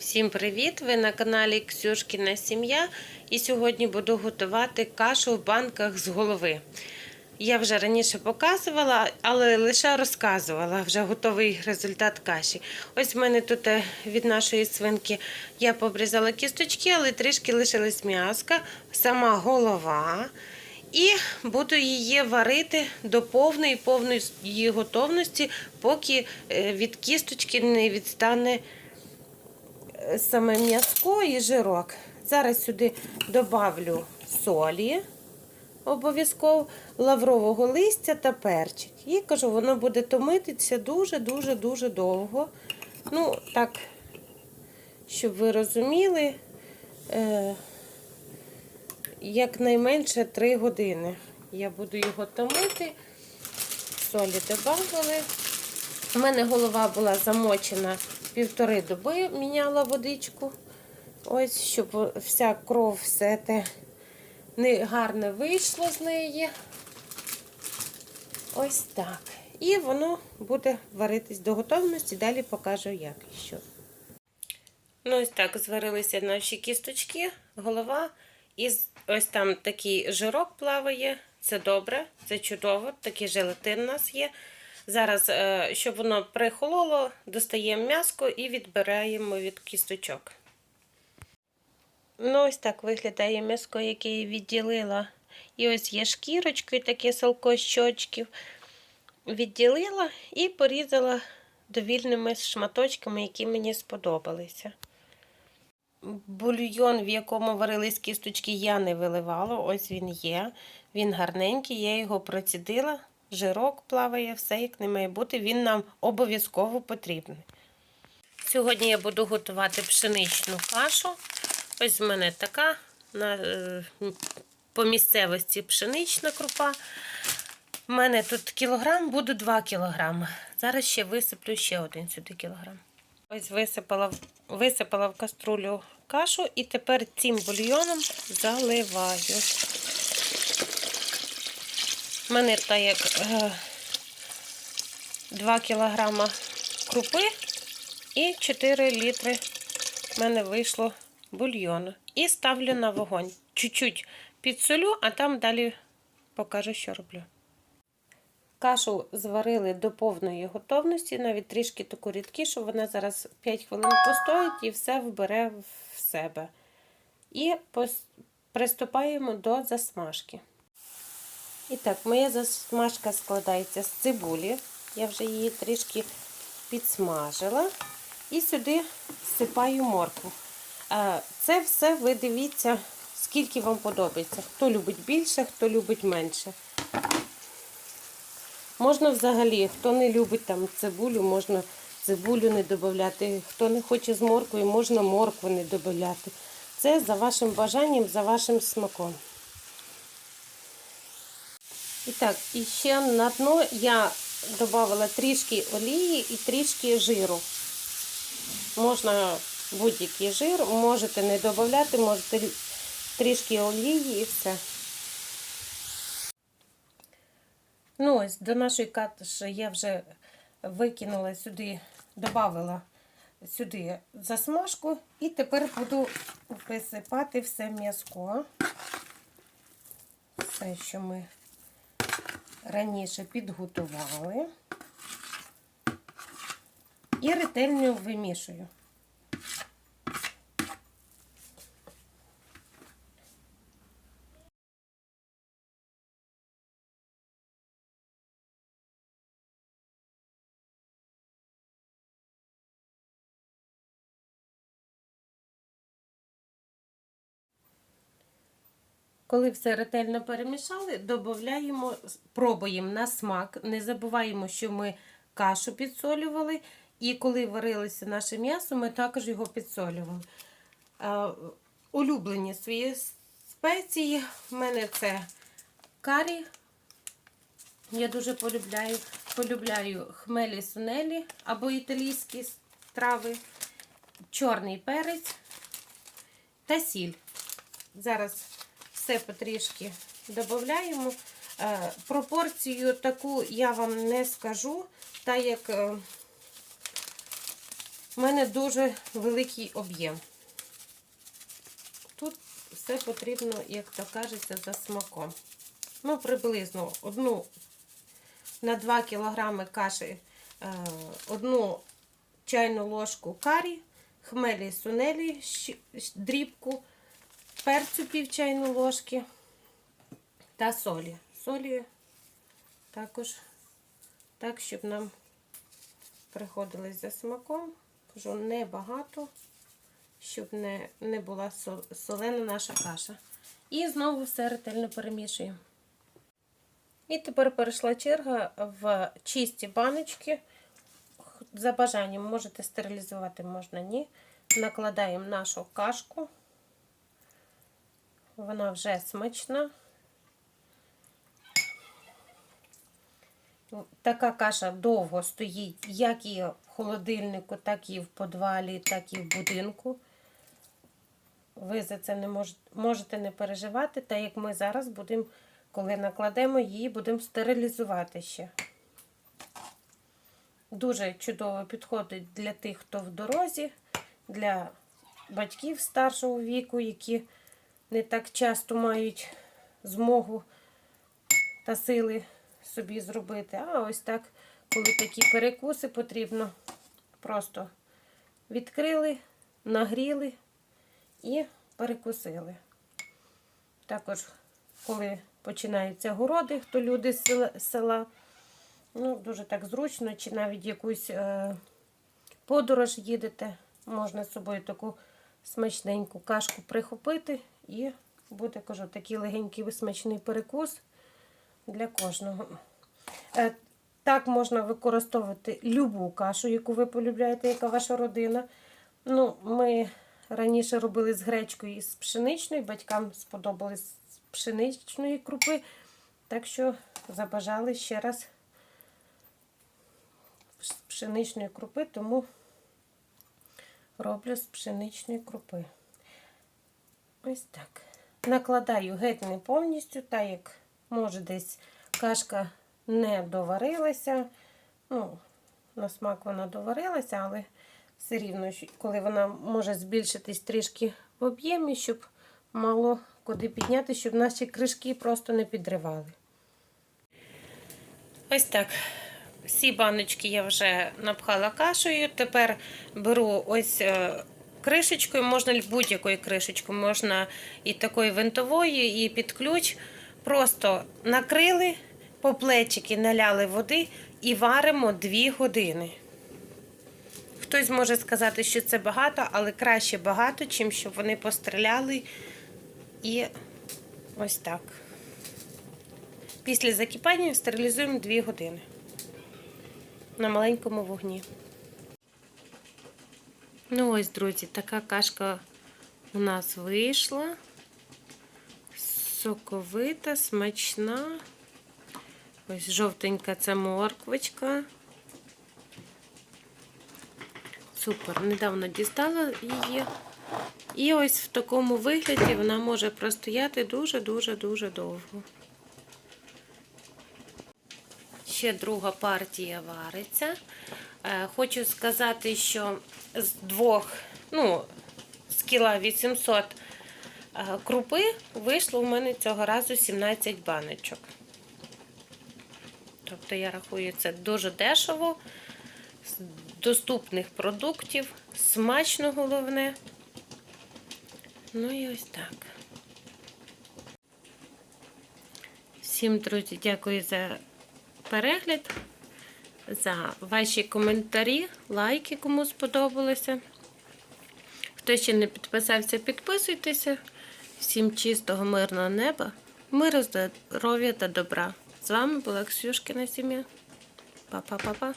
Всім привіт! Ви на каналі Ксюшкіна Сім'я. І сьогодні буду готувати кашу в банках з голови. Я вже раніше показувала, але лише розказувала вже готовий результат каші. Ось в мене тут е, від нашої свинки я побрізала кісточки, але трішки лишилась м'яска, сама голова. І буду її варити до повної повної її готовності, поки е, від кісточки не відстане саме м'язко і жирок. Зараз сюди добавлю солі, обов'язково лаврового листя та перчик. І кажу, воно буде томитися дуже-дуже-дуже довго. Ну, так, щоб ви розуміли, е, якнайменше 3 години. Я буду його томити, солі додавали. У мене голова була замочена півтори доби, міняла водичку. Ось, щоб вся кров, все те не гарно вийшло з неї. Ось так. І воно буде варитись до готовності, далі покажу, як і що. Ну, ось так зварилися наші кісточки, голова. І ось там такий жирок плаває. Це добре, це чудово, такий желатин у нас є. Зараз, е, щоб воно прихололо, достаємо м'яско і відбираємо від кісточок. Ну, ось так виглядає м'яско, яке я відділила. І ось є шкірочки, такі салко щочків. Відділила і порізала довільними шматочками, які мені сподобалися. Бульйон, в якому варились кісточки, я не виливала. Ось він є. Він гарненький, я його процідила жирок плаває, все як не має бути, він нам обов'язково потрібний. Сьогодні я буду готувати пшеничну кашу. Ось в мене така на, по місцевості пшенична крупа. У мене тут кілограм, буду 2 кілограми. Зараз ще висиплю ще один сюди кілограм. Ось висипала, висипала в каструлю кашу і тепер цим бульйоном заливаю. Так як е, 2 кілограма крупи і 4 літри в мене вийшло бульйону. І ставлю на вогонь. Чуть-чуть підсолю, а там далі покажу, що роблю. Кашу зварили до повної готовності, навіть трішки таку рідкішу, вона зараз 5 хвилин постоїть і все вбере в себе. І приступаємо до засмажки. І так, моя засмажка складається з цибулі. Я вже її трішки підсмажила. І сюди всипаю моркву. Це все ви дивіться, скільки вам подобається. Хто любить більше, хто любить менше. Можна взагалі, хто не любить там цибулю, можна цибулю не додати. Хто не хоче з морквою, можна моркву не додати. Це за вашим бажанням, за вашим смаком. І так, і ще на дно я додала трішки олії і трішки жиру. Можна будь-який жир, можете не додати, можете трішки олії і все. Ну, ось до нашої катуші я вже викинула сюди, додала сюди засмажку і тепер буду висипати все м'язко. Все, що ми раніше підготували і ретельно вимішую. Коли все ретельно перемішали, додаємо, пробуємо на смак. Не забуваємо, що ми кашу підсолювали. І коли варилося наше м'ясо, ми також його підсолювали. Улюблені свої спеції. У мене це карі. Я дуже полюбляю. Полюбляю хмелі сунелі або італійські трави, чорний перець та сіль. Зараз все потрішки додаємо. Пропорцію таку я вам не скажу, так як У мене дуже великий об'єм. Тут все потрібно, як то кажеться, за смаком. Ну, приблизно одну на 2 кг каші, е, одну чайну ложку карі, хмелі сунелі, дрібку, перцю пів чайної ложки та солі. Солі також так, щоб нам приходилось за смаком. Кажу, небагато, щоб не, не була солена наша каша. І знову все ретельно перемішуємо. І тепер перейшла черга в чисті баночки. За бажанням можете стерилізувати, можна ні. Накладаємо нашу кашку. Вона вже смачна. Така каша довго стоїть, як і в холодильнику, так і в подвалі, так і в будинку. Ви за це не можете, можете не переживати, так як ми зараз будемо, коли накладемо її, будемо стерилізувати ще. Дуже чудово підходить для тих, хто в дорозі, для батьків старшого віку, які не так часто мають змогу та сили собі зробити. А ось так, коли такі перекуси потрібно, просто відкрили, нагріли і перекусили. Також, коли починаються городи, хто люди з села- ну, дуже так зручно, чи навіть якусь е, подорож їдете, можна з собою таку смачненьку кашку прихопити і буде, кажу, такий легенький смачний перекус для кожного. Е, Так можна використовувати любу кашу, яку ви полюбляєте, яка ваша родина. Ну, Ми раніше робили з гречкою і з пшеничною. Батькам сподобалось з пшеничної крупи. Так що забажали ще раз з пшеничної крупи, тому роблю з пшеничної крупи. Ось так. Накладаю геть не повністю, так як може десь кашка не доварилася. Ну, на смак вона доварилася, але все рівно, коли вона може збільшитись трішки в об'ємі, щоб мало куди підняти, щоб наші кришки просто не підривали. Ось так. Всі баночки я вже напхала кашею. Тепер беру ось е, кришечкою, можна будь-якою кришечкою, можна і такою винтовою, і під ключ. Просто накрили, по плечики наляли води і варимо 2 години. Хтось може сказати, що це багато, але краще багато, чим щоб вони постріляли. І ось так. Після закипання стерилізуємо 2 години на маленькому вогні. Ну ось, друзі, така кашка у нас вийшла. Соковита, смачна. Ось жовтенька це морквочка. Супер, недавно дістала її. І ось в такому вигляді вона може простояти дуже-дуже-дуже довго. Ще друга партія вариться. Е, Хочу сказати, що з двох, ну, з кіла 800 е, крупи вийшло в мене цього разу 17 баночок. Тобто, я рахую, це дуже дешево, з доступних продуктів, смачно головне. Ну і ось так. Всім, друзі, дякую за перегляд, за ваші коментарі, лайки, кому сподобалося. Хто ще не підписався, підписуйтеся. Всім чистого, мирного неба, миру, здоров'я та добра. З вами була Ксюшкина сім'я. Па-па-па-па.